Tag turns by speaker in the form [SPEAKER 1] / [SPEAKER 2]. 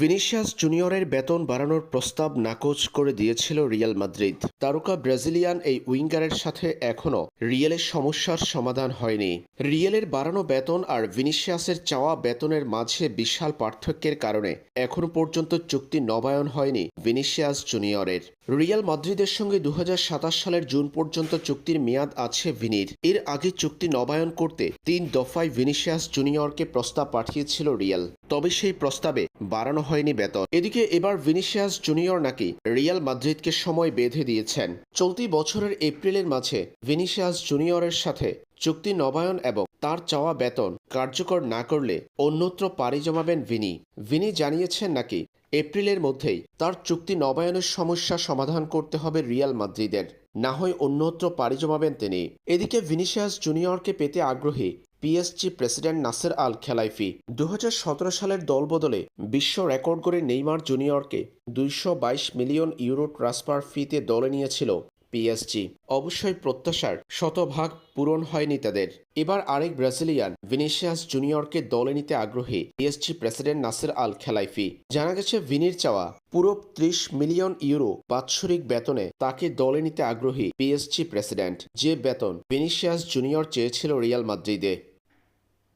[SPEAKER 1] Vinicius জুনিয়রের বেতন বাড়ানোর প্রস্তাব নাকচ করে দিয়েছিল রিয়াল মাদ্রিদ। তারকা ব্রাজিলিয়ান এই উইঙ্গারের সাথে এখনও রিয়েলের সমস্যার সমাধান হয়নি। রিয়েলের বাড়ানো বেতন আর ভিনিশিয়াসের চাওয়া বেতনের মাঝে বিশাল পার্থক্যের কারণে এখনও পর্যন্ত চুক্তি নবায়ন হয়নি ভিনিশিয়াস জুনিয়রের। রিয়াল মাদ্রিদের সঙ্গে দু হাজার সাতাশ সালের জুন পর্যন্ত চুক্তির মেয়াদ আছে ভিনির। এর আগে চুক্তি নবায়ন করতে তিন দফায় ভিনিসিয়াস জুনিয়রকে প্রস্তাব পাঠিয়েছিল রিয়াল। তবে সেই প্রস্তাবে বাড়ানো হয়নি বেতন। এদিকে এবার ভিনিসিয়াস জুনিয়র নাকি রিয়াল মাদ্রিদকে সময় বেঁধে দিয়েছেন। চলতি বছরের এপ্রিলের মাঝে ভিনিসিয়াস জুনিয়রের সাথে চুক্তি নবায়ন এবং তার চাওয়া বেতন কার্যকর না করলে অন্যত্র পাড়ি জমাবেন ভিনি। ভিনি জানিয়েছেন নাকি এপ্রিলের মধ্যেই তার চুক্তি নবায়নের সমস্যা সমাধান করতে হবে রিয়াল মাদ্রিদের। না হয় অন্যত্র পাড়ি জমাবেন তিনি। এদিকে ভিনিসিয়াস জুনিয়রকে পেতে আগ্রহী PSG president Nasser Al Khelaifi দু হাজার সতেরো সালের দল বদলে বিশ্ব রেকর্ড করে নেইমার জুনিয়রকে দুইশো বাইশ মিলিয়ন ইউরো ট্রান্সফার ফিতে দলে নিয়েছিল। পিএসজি অবশ্যই প্রত্যাশার শতভাগ পূরণ হয়নি তাদের। এবার আরেক ব্রাজিলিয়ান, ভিনিসিয়াস জুনিয়রকে দলে নিতে আগ্রহী PSG president Nasser Al Khelaifi. জানা গেছে, ভিনির চাওয়া পুরো ত্রিশ মিলিয়ন ইউরো বাৎসরিক বেতনে তাকে দলে নিতে আগ্রহী পিএসজি প্রেসিডেন্ট। যে বেতন ভিনিসিয়াস জুনিয়র চেয়েছিল রিয়াল মাদ্রিদে।